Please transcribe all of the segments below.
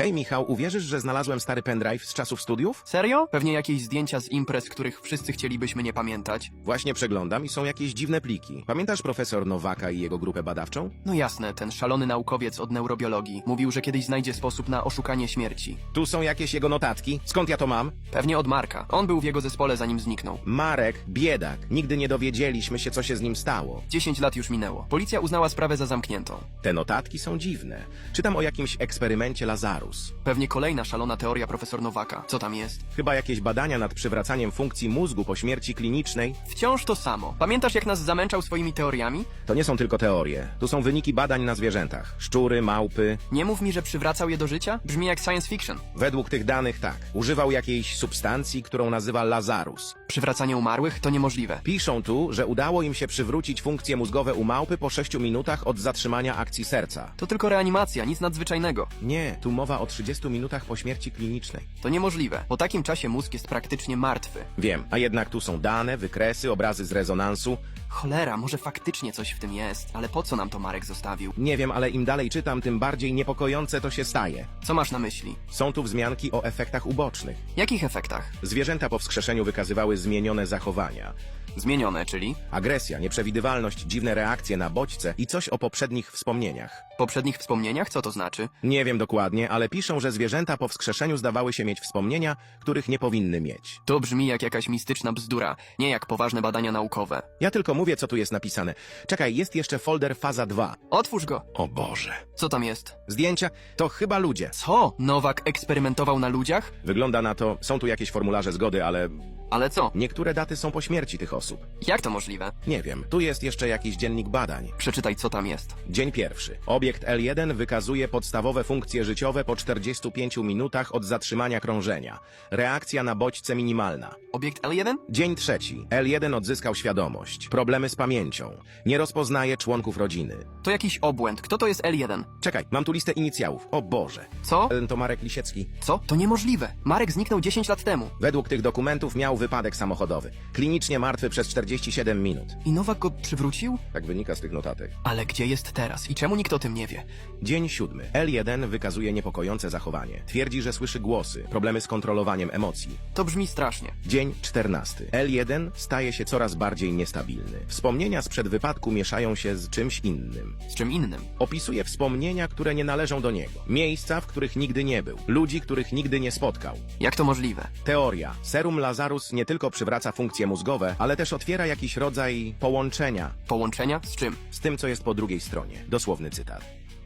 Hej Michał, uwierzysz, że znalazłem stary pendrive z czasów studiów? Serio? Pewnie jakieś zdjęcia z imprez, których wszyscy chcielibyśmy nie pamiętać. Właśnie przeglądam i są jakieś dziwne pliki. Pamiętasz profesor Nowaka i jego grupę badawczą? No jasne, ten szalony naukowiec od neurobiologii mówił, że kiedyś znajdzie sposób na oszukanie śmierci. Tu są jakieś jego notatki. Skąd ja to mam? Pewnie od Marka. On był w jego zespole zanim zniknął. Marek, biedak. Nigdy nie dowiedzieliśmy się, co się z nim stało. 10 lat już minęło. Policja uznała sprawę za zamkniętą. Te notatki są dziwne. Czytam o jakimś eksperymencie Pewnie kolejna szalona teoria profesor Nowaka. Co tam jest? Chyba jakieś badania nad przywracaniem funkcji mózgu po śmierci klinicznej. Wciąż to samo. Pamiętasz jak nas zamęczał swoimi teoriami? To nie są tylko teorie. Tu są wyniki badań na zwierzętach. Szczury, małpy. Nie mów mi, że przywracał je do życia? Brzmi jak science fiction. Według tych danych tak. Używał jakiejś substancji, którą nazywa Lazarus. Przywracanie umarłych to niemożliwe. Piszą tu, że udało im się przywrócić funkcje mózgowe u małpy po 6 minutach od zatrzymania akcji serca. To tylko reanimacja, nic nadzwyczajnego. Nie, tu mowa o 30 minutach po śmierci klinicznej. To niemożliwe. Po takim czasie mózg jest praktycznie martwy. Wiem, a jednak tu są dane, wykresy, obrazy z rezonansu. Cholera, może faktycznie coś w tym jest, ale po co nam to Marek zostawił? Nie wiem, ale im dalej czytam, tym bardziej niepokojące to się staje. Co masz na myśli? Są tu wzmianki o efektach ubocznych. Jakich efektach? Zwierzęta po wskrzeszeniu wykazywały zmienione zachowania. Zmienione, czyli Agresja, nieprzewidywalność, dziwne reakcje na bodźce i coś o poprzednich wspomnieniach. Poprzednich wspomnieniach? Co to znaczy? Nie wiem dokładnie, ale piszą, że zwierzęta po wskrzeszeniu zdawały się mieć wspomnienia, których nie powinny mieć. To brzmi jak jakaś mistyczna bzdura, nie jak poważne badania naukowe. Ja tylko mówię, co tu jest napisane. Czekaj, jest jeszcze folder faza 2. Otwórz go. O Boże. Co tam jest? Zdjęcia to chyba ludzie. Co? Nowak eksperymentował na ludziach? Wygląda na to, są tu jakieś formularze zgody, ale Ale co? niektóre daty są po śmierci tych osób. Jak to możliwe? Nie wiem, tu jest jeszcze jakiś dziennik badań. Przeczytaj, co tam jest. Dzień pierwszy. Obiekt L1 wykazuje podstawowe funkcje życiowe po 45 minutach od zatrzymania krążenia. Reakcja na bodźce minimalna. Obiekt L1? Dzień trzeci. L1 odzyskał świadomość. Problemy z pamięcią. Nie rozpoznaje członków rodziny. To jakiś obłęd. Kto to jest L1? Czekaj, mam tu listę inicjałów. O Boże. Co? To Marek Lisiecki. Co? To niemożliwe. Marek zniknął 10 lat temu. Według tych dokumentów miał wypadek samochodowy. Klinicznie martwy przez 47 minut. I Nowak go przywrócił? Tak wynika z tych notatek. Ale gdzie jest teraz? I czemu nikt o tym nie wie? Dzień siódmy. L1 wykazuje niepokojące zachowanie. Twierdzi, że słyszy głosy, problemy z kontrolowaniem emocji. To brzmi strasznie. Dzień 14. L1 staje się coraz bardziej niestabilny. Wspomnienia sprzed wypadku mieszają się z czymś innym. Z czym innym. Opisuje wspomnienia, które nie należą do niego. Miejsca, w których nigdy nie był. Ludzi, których nigdy nie spotkał. Jak to możliwe? Teoria. Serum Lazarus nie tylko przywraca funkcje mózgowe, ale też otwiera jakiś rodzaj połączenia Połączenia? Z czym? z tym, co jest po drugiej stronie. Dosłowny cytat.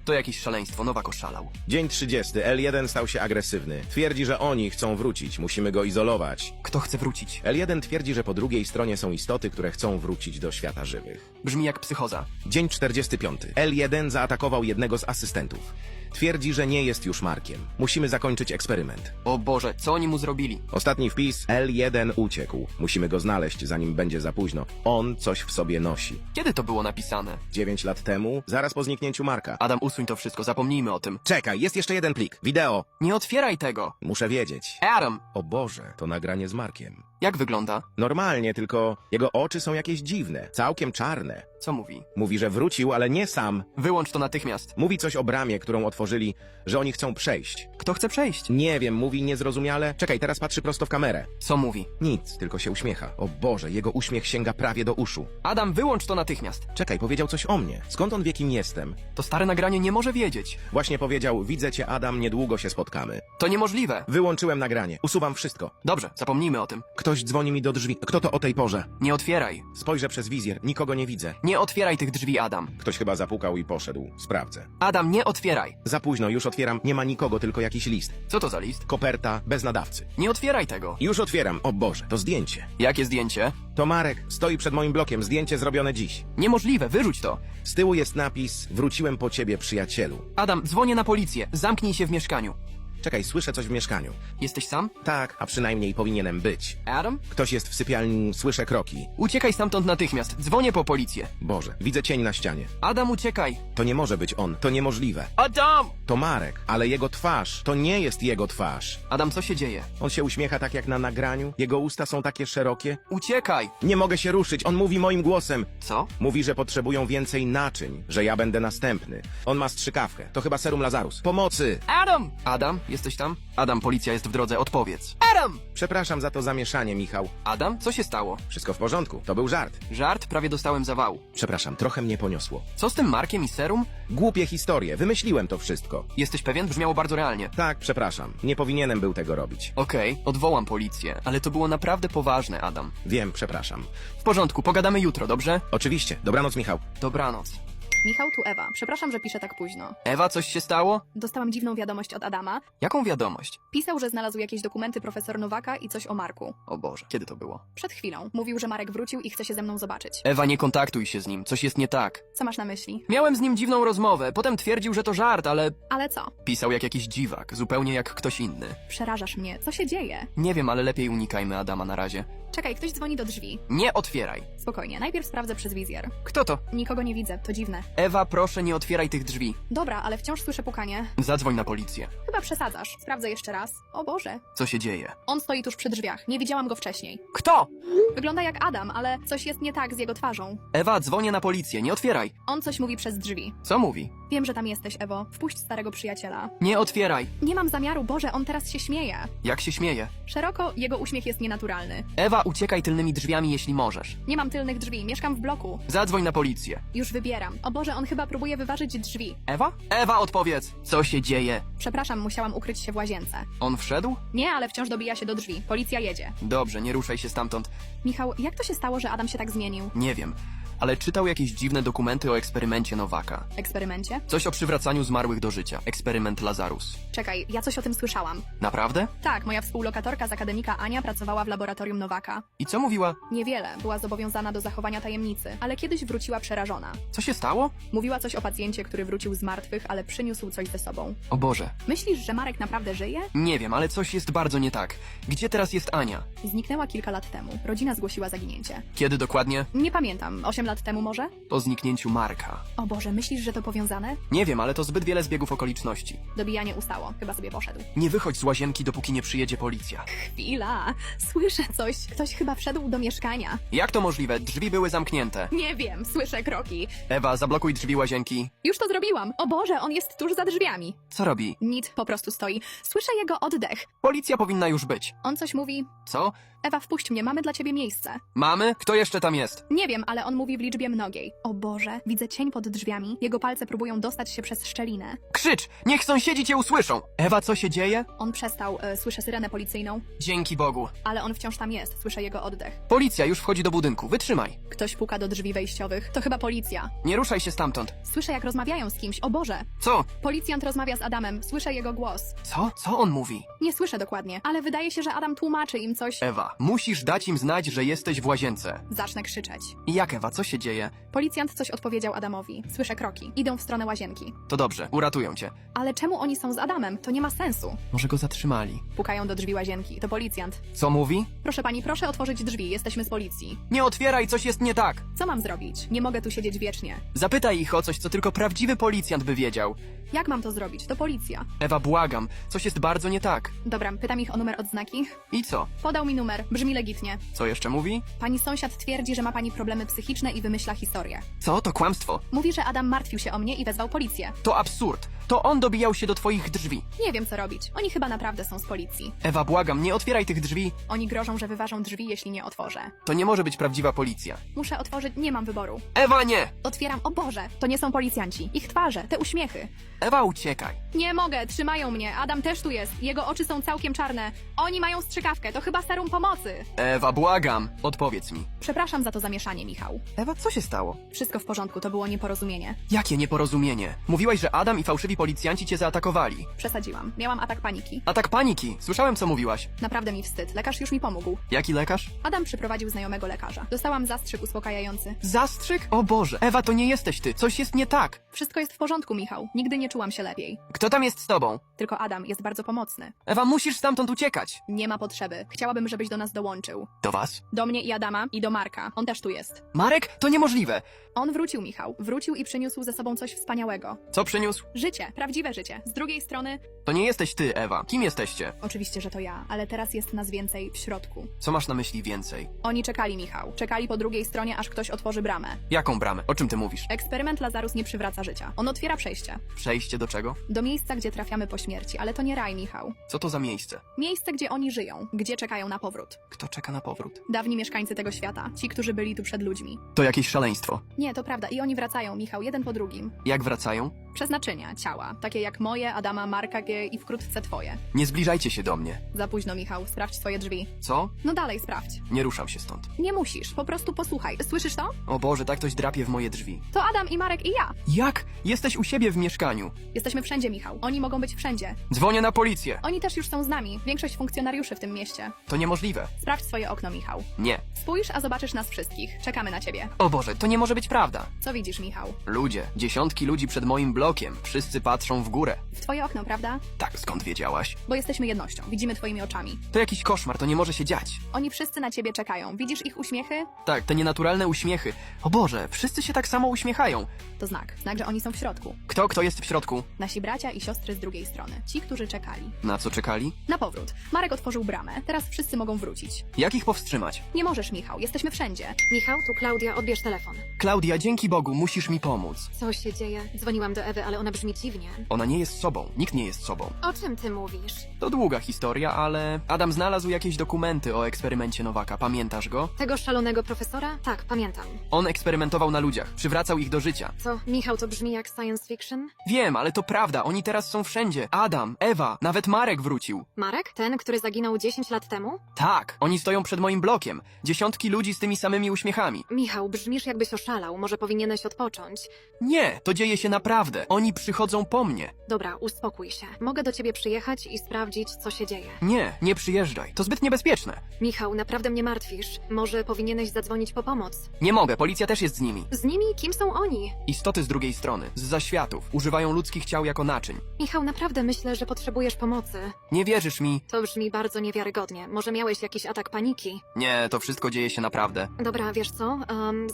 To jakieś szaleństwo. Nowak oszalał. Dzień 30. L1 stał się agresywny. Twierdzi, że oni chcą wrócić. Musimy go izolować. Kto chce wrócić? L1 twierdzi, że po drugiej stronie są istoty, które chcą wrócić do świata żywych. Brzmi jak psychoza. Dzień 45. L1 zaatakował jednego z asystentów. Twierdzi, że nie jest już Markiem. Musimy zakończyć eksperyment. O Boże, co oni mu zrobili? Ostatni wpis. L1 uciekł. Musimy go znaleźć, zanim będzie za późno. On coś w sobie nosi. Kiedy to było napisane? 9 lat temu, zaraz po zniknięciu Marka. Adam, usuń to wszystko, zapomnijmy o tym. Czekaj, jest jeszcze jeden plik. Wideo. Nie otwieraj tego! Muszę wiedzieć. Adam! O Boże, to nagranie z Markiem. Jak wygląda? Normalnie, tylko jego oczy są jakieś dziwne, całkiem czarne. Co mówi? Mówi, że wrócił, ale nie sam. Wyłącz to natychmiast. Mówi coś o bramie, którą otworzyli, że oni chcą przejść. Kto chce przejść? Nie wiem, mówi niezrozumiale. Czekaj, teraz patrzy prosto w kamerę. Co mówi? Nic, tylko się uśmiecha. O Boże, jego uśmiech sięga prawie do uszu. Adam, wyłącz to natychmiast. Czekaj, powiedział coś o mnie. Skąd on wie, kim jestem? To stare nagranie nie może wiedzieć. Właśnie powiedział, widzę cię, Adam, niedługo się spotkamy. To niemożliwe. Wyłączyłem nagranie. Usuwam wszystko. Dobrze, zapomnijmy o tym. Ktoś dzwoni mi do drzwi. Kto to o tej porze? Nie otwieraj. Spojrzę przez wizjer. Nikogo nie widzę. Nie otwieraj tych drzwi, Adam. Ktoś chyba zapukał i poszedł. Sprawdzę. Adam, nie otwieraj. Za późno, już otwieram. Nie ma nikogo, tylko jakiś list. Co to za list? Koperta bez nadawcy. Nie otwieraj tego. Już otwieram. O Boże, to zdjęcie. Jakie zdjęcie? To Marek. Stoi przed moim blokiem. Zdjęcie zrobione dziś. Niemożliwe, wyrzuć to. Z tyłu jest napis Wróciłem po ciebie, przyjacielu. Adam, dzwonię na policję. Zamknij się w mieszkaniu. Czekaj, słyszę coś w mieszkaniu. Jesteś sam? Tak, a przynajmniej powinienem być. Adam? Ktoś jest w sypialni, słyszę kroki. Uciekaj stamtąd natychmiast. Dzwonię po policję. Boże, widzę cień na ścianie. Adam, uciekaj. To nie może być on, to niemożliwe. Adam! To Marek, ale jego twarz, to nie jest jego twarz. Adam, co się dzieje? On się uśmiecha tak jak na nagraniu, jego usta są takie szerokie. Uciekaj! Nie mogę się ruszyć, on mówi moim głosem. Co? Mówi, że potrzebują więcej naczyń, że ja będę następny. On ma strzykawkę, to chyba serum Lazarus. Pomocy! Adam! Adam, jesteś tam? Adam, policja jest w drodze, odpowiedz. Adam! Przepraszam za to zamieszanie, Michał. Adam, co się stało? Wszystko w porządku, to był żart. Żart, prawie dostałem zawału. Przepraszam, trochę mnie poniosło. Co z tym Markiem i serum? Głupie historie, wymyśliłem to wszystko. Jesteś pewien? Brzmiało bardzo realnie. Tak, przepraszam, nie powinienem był tego robić. Okej, odwołam policję, ale to było naprawdę poważne, Adam. Wiem, przepraszam. W porządku, pogadamy jutro, dobrze? Oczywiście, dobranoc, Michał. Dobranoc. Michał, tu Ewa. Przepraszam, że piszę tak późno. Ewa, coś się stało? Dostałam dziwną wiadomość od Adama. Jaką wiadomość? Pisał, że znalazł jakieś dokumenty profesor Nowaka i coś o Marku. O Boże, kiedy to było? Przed chwilą. Mówił, że Marek wrócił i chce się ze mną zobaczyć. Ewa, nie kontaktuj się z nim, coś jest nie tak. Co masz na myśli? Miałem z nim dziwną rozmowę, potem twierdził, że to żart, ale Ale co? pisał jak jakiś dziwak, zupełnie jak ktoś inny. Przerażasz mnie. Co się dzieje? Nie wiem, ale lepiej unikajmy Adama na razie. Czekaj, ktoś dzwoni do drzwi. Nie otwieraj. Spokojnie, najpierw sprawdzę przez wizjer. Kto to? Nikogo nie widzę, to dziwne. Ewa, proszę nie otwieraj tych drzwi. Dobra, ale wciąż słyszę pukanie. Zadzwoń na policję. Chyba przesadzasz. Sprawdzę jeszcze raz. O Boże. Co się dzieje? On stoi tuż przy drzwiach. Nie widziałam go wcześniej. Kto? Wygląda jak Adam, ale coś jest nie tak z jego twarzą. Ewa, dzwonię na policję, nie otwieraj. On coś mówi przez drzwi. Co mówi? Wiem, że tam jesteś, Ewo. Wpuść starego przyjaciela. Nie otwieraj. Nie mam zamiaru, Boże, on teraz się śmieje. Jak się śmieje? Szeroko, jego uśmiech jest nienaturalny. Ewa, uciekaj tylnymi drzwiami, jeśli możesz. Nie mam tylnych drzwi, mieszkam w bloku. Zadzwoń na policję. Już wybieram. O Boże, on chyba próbuje wyważyć drzwi. Ewa? Ewa, odpowiedz. Co się dzieje? Przepraszam, musiałam ukryć się w łazience. On wszedł? Nie, ale wciąż dobija się do drzwi. Policja jedzie. Dobrze, nie ruszaj się stamtąd. Michał, jak to się stało, że Adam się tak zmienił? Nie wiem, ale czytał jakieś dziwne dokumenty o eksperymencie Nowaka. Eksperymencie? Coś o przywracaniu zmarłych do życia. Eksperyment Lazarus. Czekaj, ja coś o tym słyszałam. Naprawdę? Tak, moja współlokatorka z akademika Ania pracowała w laboratorium Nowaka. I co mówiła? Niewiele, była zobowiązana do zachowania tajemnicy, ale kiedyś wróciła przerażona. Co się stało? Mówiła coś o pacjencie, który wrócił z martwych, ale przyniósł coś ze sobą. O Boże. Myślisz, że Marek naprawdę żyje? Nie wiem, ale coś jest bardzo nie tak. Gdzie teraz jest Ania? Zniknęła kilka lat temu. Rodzina zgłosiła zaginięcie. Kiedy dokładnie? Nie pamiętam, 8 lat temu może? Po zniknięciu Marka. O Boże, myślisz, że to powiązane? Nie wiem, ale to zbyt wiele zbiegów okoliczności. Dobijanie ustało, chyba sobie poszedł. Nie wychodź z łazienki, dopóki nie przyjedzie policja. Chwila, słyszę coś. Ktoś chyba wszedł do mieszkania. Jak to możliwe? Drzwi były zamknięte. Nie wiem, słyszę kroki. Ewa, zablokuj drzwi łazienki. Już to zrobiłam. O Boże, on jest tuż za drzwiami. Co robi? Nic, po prostu stoi. Słyszę jego oddech. Policja powinna już być. On coś mówi. Co? Ewa, wpuść mnie, mamy dla ciebie miejsce. Mamy? Kto jeszcze tam jest? Nie wiem, ale on mówi w liczbie mnogiej. O Boże, widzę cień pod drzwiami. Jego palce próbują dostać się przez szczelinę. Krzycz! Niech sąsiedzi cię usłyszą! Ewa, co się dzieje? On przestał, e, słyszę syrenę policyjną, Dzięki Bogu. ale on wciąż tam jest, słyszę jego oddech. Policja już wchodzi do budynku, wytrzymaj. Ktoś puka do drzwi wejściowych. To chyba policja. Nie ruszaj się stamtąd. Słyszę, jak rozmawiają z kimś. O Boże! Co? Policjant rozmawia z Adamem. Słyszę jego głos. Co? Co on mówi? Nie słyszę dokładnie, ale wydaje się, że Adam tłumaczy im coś. Ewa, musisz dać im znać, że jesteś w łazience. Zacznę krzyczeć. I jak Ewa, co się dzieje? Policjant coś odpowiedział Adamowi. Słyszę kroki. Idą w stronę łazienki. To dobrze, uratują cię. Ale czemu oni są z Adamem? To nie ma sensu. Może go zatrzymali. Pukają do drzwi łazienki. To policjant. Co mówi? Proszę pani, proszę otworzyć drzwi. Jesteśmy z policji. Nie otwieraj, coś jest nie tak. Co mam zrobić? Nie mogę tu siedzieć wiecznie. Zapytaj ich o coś, co tylko prawdziwy policjant by wiedział. Jak mam to zrobić? To policja. Ewa, błagam, coś jest bardzo nie tak. Dobra, pytam ich o numer odznaki. I co? Podał mi numer. Brzmi legitnie. Co jeszcze mówi? Pani sąsiad twierdzi, że ma pani problemy psychiczne i wymyśla historię. Co? To kłamstwo. Mówi, że Adam martwił się o mnie i wezwał policję. To absurd. To on dobijał się do twoich drzwi. Nie wiem, co robić. Oni chyba naprawdę są z policji. Ewa, błagam, nie otwieraj tych drzwi. Oni grożą, że wyważą drzwi, jeśli nie otworzę. To nie może być prawdziwa policja. Muszę otworzyć, nie mam wyboru. Ewa, nie! Otwieram, o Boże, to nie są policjanci. Ich twarze, te uśmiechy. Ewa, uciekaj. Nie mogę, trzymają mnie. Adam też tu jest. Jego oczy są całkiem czarne. Oni mają strzykawkę, to chyba serum pomocy. Ewa, błagam, odpowiedz mi. Przepraszam za to zamieszanie, Michał. Ewa, co się stało? Wszystko w porządku, to było nieporozumienie. Jakie nieporozumienie. Mówiłaś, że Adam i fałszywi policjanci cię zaatakowali. Przesadziłam. Miałam atak paniki. Atak paniki. Słyszałem, co mówiłaś. Naprawdę mi wstyd. Lekarz już mi pomógł. Jaki lekarz? Adam przyprowadził znajomego lekarza. Dostałam zastrzyk uspokajający. Zastrzyk? O Boże, Ewa, to nie jesteś ty. Coś jest nie tak. Wszystko jest w porządku, Michał. Nigdy nie czułam się lepiej. Kto tam jest z tobą? Tylko Adam jest bardzo pomocny. Ewa, musisz stamtąd uciekać. Nie ma potrzeby. Chciałabym, żebyś do nas dołączył. Do was? Do mnie i Adama i do Marka. On też tu jest. Marek? To niemożliwe. On wrócił, Michał. Wrócił i przyniósł ze sobą coś wspaniałego. Co przyniósł? Życie, prawdziwe życie. Z drugiej strony, To nie jesteś ty, Ewa. Kim jesteście? oczywiście, że to ja, ale teraz jest nas więcej w środku. Co masz na myśli więcej? Oni czekali, Michał. Czekali po drugiej stronie, aż ktoś otworzy bramę. Jaką bramę? O czym ty mówisz? Eksperyment Lazarus nie przywraca życia. On otwiera przejście. Przejście do czego? Do miejsca, gdzie trafiamy po śmierci, ale to nie raj, Michał. Co to za miejsce? Miejsce, gdzie oni żyją, gdzie czekają na powrót. Kto czeka na powrót? Dawni mieszkańcy tego świata, ci, którzy byli tu przed ludźmi. To jakieś szaleństwo. Nie, to prawda, i oni wracają, Michał, jeden po drugim. Jak wracają? Przeznaczenia, ciała, takie jak moje, Adama, Marka G i wkrótce twoje. Nie zbliżajcie się do mnie. Za późno, Michał, sprawdź swoje drzwi. Co? No dalej, sprawdź. Nie ruszam się stąd. Nie musisz, po prostu posłuchaj. Słyszysz to? O Boże, tak ktoś drapie w moje drzwi. To Adam i Marek i ja. Jak? Jesteś u siebie w mieszkaniu. Jesteśmy wszędzie, Michał. Oni mogą być wszędzie. Dzwonię na policję. Oni też już są z nami. Większość funkcjonariuszy w tym mieście. To niemożliwe. Sprawdź swoje okno, Michał. Nie. Spójrz, a zobaczysz nas wszystkich. Czekamy na ciebie. O Boże, to nie może być prawda. Co widzisz, Michał? Ludzie, dziesiątki ludzi przed moim blokiem. Wszyscy patrzą w górę. W twoje okno, prawda? Tak, skąd wiedziałaś? Bo jesteśmy jednością. Widzimy twoimi oczami. To jakiś koszmar, to nie może się dziać. Oni wszyscy na ciebie czekają. Widzisz ich uśmiechy? Tak, te nienaturalne uśmiechy. O Boże, wszyscy się tak samo uśmiechają. To znak. Znak, że oni są w środku. Kto, kto jest w środku? Nasi bracia i siostry z drugiej strony. Ci, którzy czekali. Na co czekali? Na powrót. Marek otworzył bramę. Teraz wszyscy mogą wrócić. Jak ich powstrzymać? Nie możesz, Michał. Jesteśmy wszędzie. Michał, tu Klaudia, odbierz telefon. Klaudia, dzięki Bogu, musisz mi pomóc. Co się dzieje? Dzwoniłam do Ewy, ale ona brzmi dziwnie. Ona nie jest sobą, nikt nie jest sobą. O czym ty mówisz? To długa historia, ale Adam znalazł jakieś dokumenty o eksperymencie Nowaka. Pamiętasz go? Tego szalonego profesora? Tak, pamiętam. On eksperymentował na ludziach, przywracał ich do życia. Co, Michał, to brzmi jak science fiction? Wiem, ale to prawda, oni teraz są wszędzie. Adam, Ewa, nawet Marek wrócił. Marek? Ten, który zaginął 10 lat temu? Tak, oni stoją przed moim blokiem. Dziesiątki ludzi z tymi samymi uśmiechami. Michał, brzmisz jakbyś oszalał, może powinieneś odpocząć. Nie, to dzieje się naprawdę. Oni przychodzą po mnie. Dobra, uspokój się. Mogę do ciebie przyjechać i sprawdzić, co się dzieje. Nie, nie przyjeżdżaj. To zbyt niebezpieczne. Michał, naprawdę mnie martwisz. Może powinieneś zadzwonić po pomoc. Nie mogę, policja też jest z nimi. Z nimi? Kim są oni? Istoty z drugiej strony, z zaświatów, używają ludzkich ciał jako naczyń. Michał, naprawdę myślę, że potrzebujesz pomocy. Nie wierzysz mi? To brzmi bardzo niewiarygodnie. Może miałeś jakiś atak paniki? Nie, to wszystko dzieje się naprawdę. Dobra, wiesz co?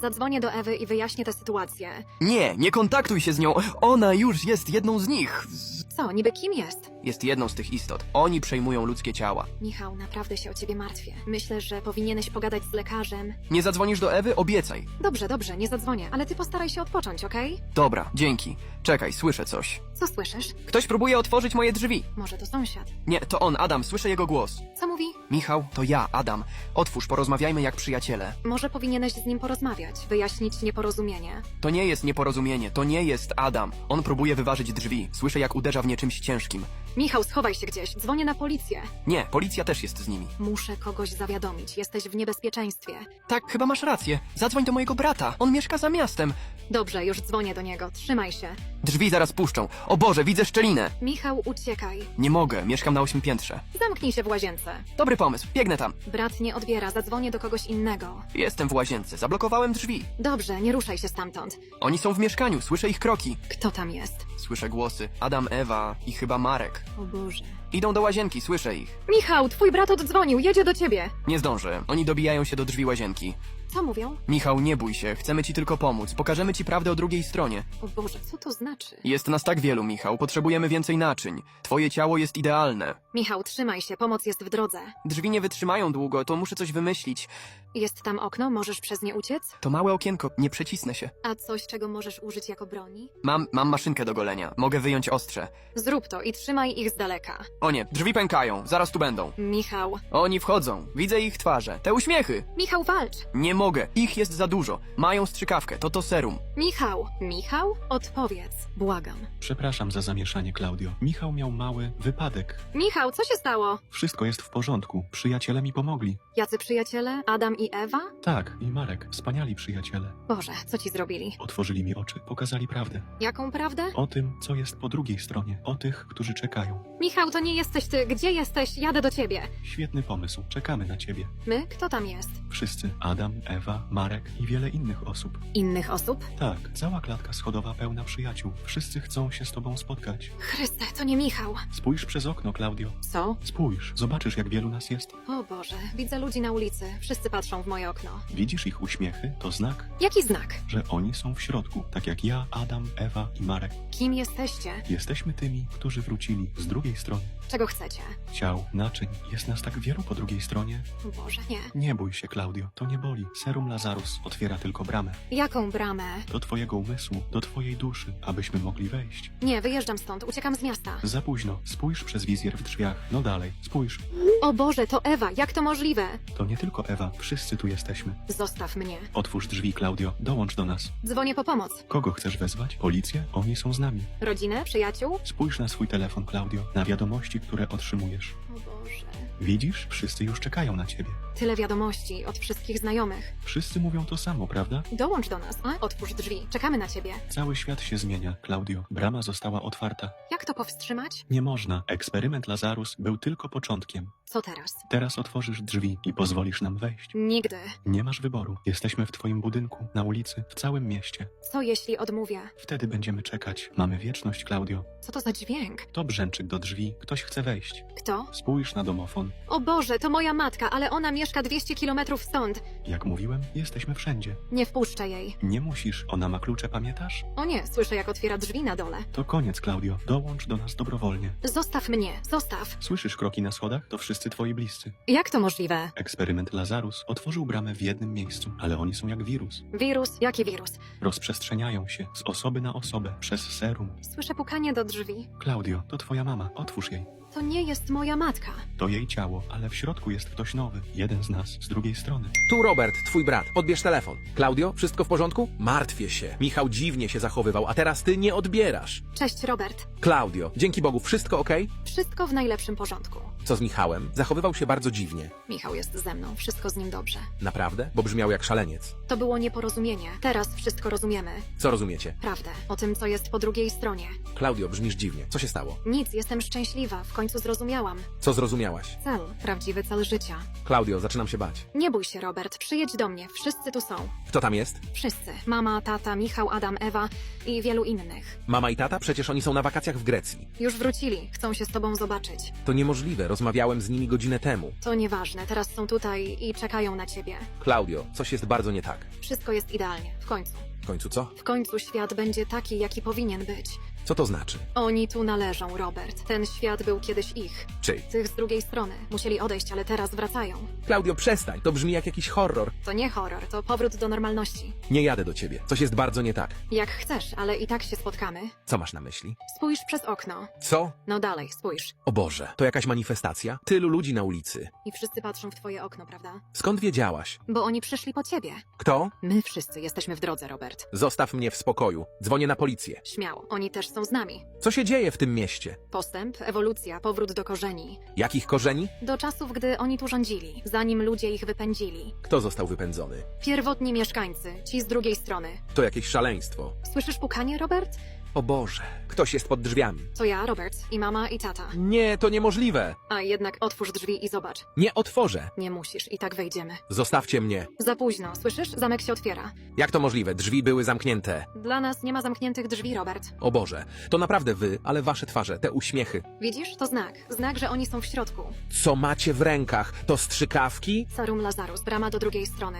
Zadzwonię do Ewy i wyjaśnię tę sytuację. Nie, nie kontaktuj się z nią. Ona już jest jedną z nich. Z- Co, niby kim jest? Jest jedną z tych istot. Oni przejmują ludzkie ciała. Michał, naprawdę się o ciebie martwię. Myślę, że powinieneś pogadać z lekarzem. Nie zadzwonisz do Ewy? Obiecaj. Dobrze, dobrze, nie zadzwonię, ale ty postaraj się odpocząć, okej? Dobra, dzięki. Czekaj, słyszę coś. Co słyszysz? Ktoś próbuje otworzyć moje drzwi. Może to sąsiad. Nie, to on, Adam, słyszę jego głos. Co mówi? Michał, to ja, Adam. Otwórz, porozmawiajmy jak przyjaciele. Może powinieneś z nim porozmawiać, wyjaśnić nieporozumienie. To nie jest nieporozumienie, to nie jest Adam. On próbuje wyważyć drzwi. Słyszę, jak uderza w nie czymś ciężkim. Michał, schowaj się gdzieś, dzwonię na policję. Nie, policja też jest z nimi. Muszę kogoś zawiadomić, jesteś w niebezpieczeństwie. Tak, chyba masz rację. Zadzwoń do mojego brata. On mieszka za miastem. Dobrze, już dzwonię do niego, trzymaj się. Drzwi zaraz puszczą. O Boże, widzę szczelinę. Michał, uciekaj. Nie mogę, mieszkam na ośmym piętrze. Zamknij się w łazience. Dobry pomysł, biegnę tam. Brat nie odbiera, zadzwonię do kogoś innego. Jestem w łazience, zablokowałem drzwi. Dobrze, nie ruszaj się stamtąd. Oni są w mieszkaniu, słyszę ich kroki. Kto tam jest? Słyszę głosy. Adam, Ewa i chyba Marek. O Boże. Idą do łazienki, słyszę ich. Michał, twój brat oddzwonił, jedzie do ciebie. Nie zdążę, oni dobijają się do drzwi łazienki. Co mówią? Michał, nie bój się, chcemy ci tylko pomóc. Pokażemy ci prawdę o drugiej stronie. O Boże, co to znaczy? Jest nas tak wielu, Michał, potrzebujemy więcej naczyń. Twoje ciało jest idealne. Michał, trzymaj się, pomoc jest w drodze. Drzwi nie wytrzymają długo, to muszę coś wymyślić. Jest tam okno, możesz przez nie uciec? To małe okienko, nie przecisnę się. A coś, czego możesz użyć jako broni? Mam, mam maszynkę do golenia, mogę wyjąć ostrze. Zrób to i trzymaj ich z daleka. O nie, drzwi pękają, zaraz tu będą. Michał. Oni wchodzą, widzę ich twarze. Te uśmiechy! Michał, walcz! Nie Nie mogę. Ich jest za dużo. Mają strzykawkę. To to serum. Michał, Michał? Odpowiedz, błagam. Przepraszam za zamieszanie, Klaudio. Michał miał mały wypadek. Michał, co się stało? Wszystko jest w porządku. Przyjaciele mi pomogli. Jacy przyjaciele? Adam i Ewa? Tak, i Marek. Wspaniali przyjaciele. Boże, co ci zrobili? Otworzyli mi oczy, pokazali prawdę. Jaką prawdę? O tym, co jest po drugiej stronie. O tych, którzy czekają. Michał, to nie jesteś ty. Gdzie jesteś? Jadę do ciebie. Świetny pomysł. Czekamy na ciebie. My? Kto tam jest? Wszyscy. Adam, Ewa, Marek i wiele innych osób. Innych osób? Tak, cała klatka schodowa pełna przyjaciół. Wszyscy chcą się z tobą spotkać. Chryste, to nie Michał. Spójrz przez okno, Klaudio. Co? Spójrz, zobaczysz, jak wielu nas jest. O Boże, widzę ludzi na ulicy. Wszyscy patrzą w moje okno. Widzisz ich uśmiechy? To znak, Jaki znak? że oni są w środku, tak jak ja, Adam, Ewa i Marek. Kim jesteście? Jesteśmy tymi, którzy wrócili z drugiej strony. Czego chcecie? Ciał, naczyń, jest nas tak wielu po drugiej stronie. Boże, nie. Nie bój się, Klaudio, to nie boli. Serum Lazarus otwiera tylko bramę. Jaką bramę? Do twojego umysłu, do twojej duszy, abyśmy mogli wejść. Nie, wyjeżdżam stąd, uciekam z miasta. Za późno. Spójrz przez wizjer w drzwiach. No dalej, spójrz. O Boże, to Ewa, jak to możliwe? To nie tylko Ewa, wszyscy tu jesteśmy. Zostaw mnie. Otwórz drzwi, Klaudio, dołącz do nas. Dzwonię po pomoc. Kogo chcesz wezwać? Policję? Oni są z nami. Rodzinę? Przyjaciół? Spójrz na swój telefon, Klaudio, na wiadomości, które otrzymujesz. O Boże. Widzisz? Wszyscy już czekają na ciebie. Tyle wiadomości od wszystkich znajomych. Wszyscy mówią to samo, prawda? Dołącz do nas, a? Otwórz drzwi. Czekamy na ciebie. Cały świat się zmienia, Klaudio. Brama została otwarta. Jak to powstrzymać? Nie można. Eksperyment Lazarus był tylko początkiem. Co teraz? Teraz otworzysz drzwi i pozwolisz nam wejść. Nigdy. Nie masz wyboru. Jesteśmy w twoim budynku, na ulicy, w całym mieście. Co jeśli odmówię? Wtedy będziemy czekać. Mamy wieczność, Klaudio. Co to za dźwięk? To brzęczyk do drzwi. Ktoś chce wejść. Kto? Spójrz na domofon. O Boże, to moja matka, ale ona mieszka 200 kilometrów stąd. Jak mówiłem, jesteśmy wszędzie. Nie wpuszczę jej. Nie musisz. Ona ma klucze, pamiętasz? O nie, słyszę jak otwiera drzwi na dole. To koniec, Klaudio. Dołącz do nas dobrowolnie. Zostaw mnie, zostaw. Słyszysz kroki na schodach? To wszyscy twoi bliscy. Jak to możliwe? Eksperyment Lazarus otworzył bramę w jednym miejscu, ale oni są jak wirus. Wirus? Jaki wirus? Rozprzestrzeniają się z osoby na osobę przez serum. Słyszę pukanie do drzwi. Klaudio, to twoja mama. Otwórz jej. To nie jest moja matka. To jej ciało, ale w środku jest ktoś nowy. Jeden z nas, z drugiej strony. Tu Robert, twój brat. Odbierz telefon. Klaudio, wszystko w porządku? Martwię się. Michał dziwnie się zachowywał, a teraz ty nie odbierasz. Cześć, Robert. Klaudio, dzięki Bogu, wszystko ok? Wszystko w najlepszym porządku. Co z Michałem? Zachowywał się bardzo dziwnie. Michał jest ze mną, wszystko z nim dobrze. Naprawdę? Bo brzmiał jak szaleniec. To było nieporozumienie. Teraz wszystko rozumiemy. Co rozumiecie? Prawdę o tym, co jest po drugiej stronie. Klaudio, brzmisz dziwnie. Co się stało? Nic, jestem szczęśliwa. W końcu zrozumiałam. Co zrozumiałaś? Cel, prawdziwy cel życia. Klaudio, zaczynam się bać. Nie bój się, Robert. Przyjedź do mnie. Wszyscy tu są. Kto tam jest? Wszyscy. Mama, tata, Michał, Adam, Ewa i wielu innych. Mama i tata? Przecież oni są na wakacjach w Grecji. Już wrócili. Chcą się z tobą zobaczyć. To niemożliwe, rozmawiałem z nimi godzinę temu. To nieważne. Teraz są tutaj i czekają na ciebie. Klaudio, coś jest bardzo nie tak. Wszystko jest idealnie. W końcu. W końcu co? W końcu świat będzie taki, jaki powinien być. Co to znaczy? Oni tu należą, Robert. Ten świat był kiedyś ich. Czyj? Tych z drugiej strony. Musieli odejść, ale teraz wracają. Klaudio, przestań, to brzmi jak jakiś horror. To nie horror, to powrót do normalności. Nie jadę do ciebie. Coś jest bardzo nie tak. Jak chcesz, ale i tak się spotkamy. Co masz na myśli? Spójrz przez okno. Co? No dalej, spójrz. O Boże, to jakaś manifestacja? Tylu ludzi na ulicy. I wszyscy patrzą w twoje okno, prawda? Skąd wiedziałaś? Bo oni przyszli po ciebie. Kto? My wszyscy jesteśmy w drodze, Robert. Zostaw mnie w spokoju. Dzwonię na policję. Śmiało, oni też są z nami. Co się dzieje w tym mieście? Postęp, ewolucja, powrót do korzeni. Jakich korzeni? Do czasów, gdy oni tu rządzili, zanim ludzie ich wypędzili. Kto został wypędzony? Pierwotni mieszkańcy, ci z drugiej strony. To jakieś szaleństwo. Słyszysz pukanie, Robert? O Boże, ktoś jest pod drzwiami. To ja, Robert, i mama, i tata. Nie, to niemożliwe. A jednak otwórz drzwi i zobacz. Nie otworzę. Nie musisz, i tak wejdziemy. Zostawcie mnie. Za późno, słyszysz? Zamek się otwiera. Jak to możliwe? Drzwi były zamknięte. Dla nas nie ma zamkniętych drzwi, Robert. O Boże, to naprawdę wy, ale wasze twarze, te uśmiechy. Widzisz? To znak. Znak, że oni są w środku. Co macie w rękach? To strzykawki? Sarum Lazarus, brama do drugiej strony.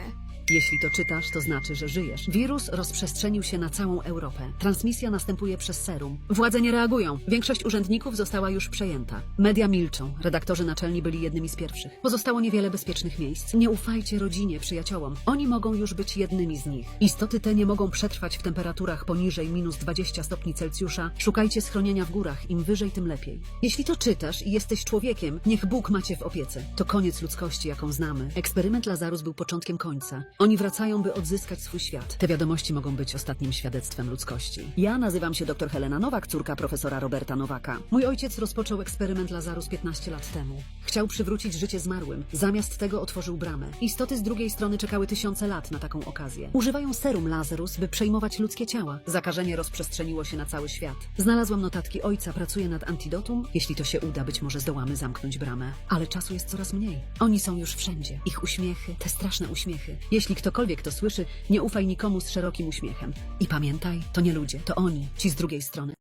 Jeśli to czytasz, to znaczy, że żyjesz. Wirus rozprzestrzenił się na całą Europę. Transmisja następuje przez serum. Władze nie reagują. Większość urzędników została już przejęta. Media milczą. Redaktorzy naczelni byli jednymi z pierwszych. Pozostało niewiele bezpiecznych miejsc. Nie ufajcie rodzinie, przyjaciołom. Oni mogą już być jednymi z nich. Istoty te nie mogą przetrwać w temperaturach poniżej minus 20 stopni Celsjusza. Szukajcie schronienia w górach. Im wyżej, tym lepiej. Jeśli to czytasz i jesteś człowiekiem, niech Bóg macie w opiece. To koniec ludzkości, jaką znamy. Eksperyment Lazarus był początkiem końca. Oni wracają, by odzyskać swój świat. Te wiadomości mogą być ostatnim świadectwem ludzkości. Ja nazywam się dr Helena Nowak, córka profesora Roberta Nowaka. Mój ojciec rozpoczął eksperyment Lazarus 15 lat temu. Chciał przywrócić życie zmarłym. Zamiast tego otworzył bramę. Istoty z drugiej strony czekały tysiące lat na taką okazję. Używają serum Lazarus, by przejmować ludzkie ciała. Zakażenie rozprzestrzeniło się na cały świat. Znalazłam notatki ojca, pracuję nad antidotum. Jeśli to się uda, być może zdołamy zamknąć bramę. Ale czasu jest coraz mniej. Oni są już wszędzie. Ich uśmiechy, te straszne uśmiechy. Jeśli ktokolwiek to słyszy, nie ufaj nikomu z szerokim uśmiechem. I pamiętaj, to nie ludzie, to oni, ci z drugiej strony.